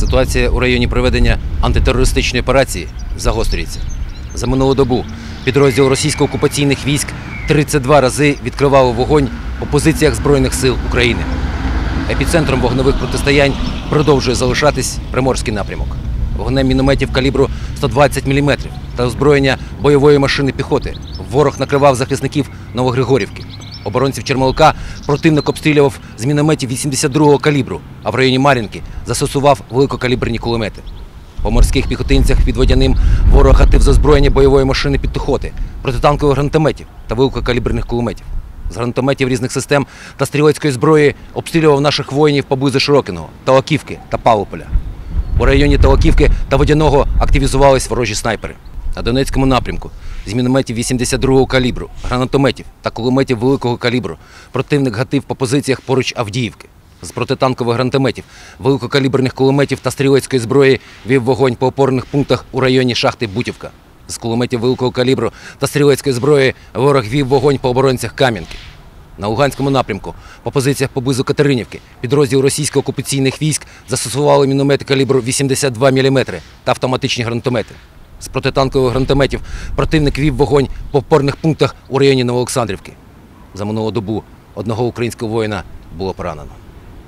Ситуація у районі проведення антитерористичної операції загострюється. За минулу добу підрозділ російсько-окупаційних військ 32 рази відкривав вогонь по позиціях Збройних сил України. Епіцентром вогневих протистоянь продовжує залишатись Приморський напрямок. Вогнем мінометів калібру 120 мм та озброєння бойової машини піхоти. Ворог накривав захисників Новогригорівки. Оборонців Чермалка противник обстрілював з мінометів 82-го калібру, а в районі Мар'їнки застосував великокаліберні кулемети. По морських піхотинцях під водяним ворог гатив з озброєння бойової машини підпіхоти, протитанкових гранатометів та великокаліберних кулеметів. З гранатометів різних систем та стрілецької зброї обстрілював наших воїнів поблизу Широкиного, Талаківки та Павлополя. У районі Талаківки та Водяного активізувались ворожі снайпери. На Донецькому напрямку з мінометів 82-го калібру, гранатометів та кулеметів великого калібру противник гатив по позиціях поруч Авдіївки. З протитанкових гранатометів, великокаліберних кулеметів та стрілецької зброї вів вогонь по опорних пунктах у районі шахти Бутівка. З кулеметів великого калібру та стрілецької зброї ворог вів вогонь по оборонцях Кам'янки. На Луганському напрямку, по позиціях поблизу Катеринівки, підрозділ російсько-окупаційних військ застосували міномети калібру 82 мм та автоматичні гранатомети. З протитанкових гранатометів противник вів вогонь по опорних пунктах у районі Новоолександрівки. За минулу добу одного українського воїна було поранено.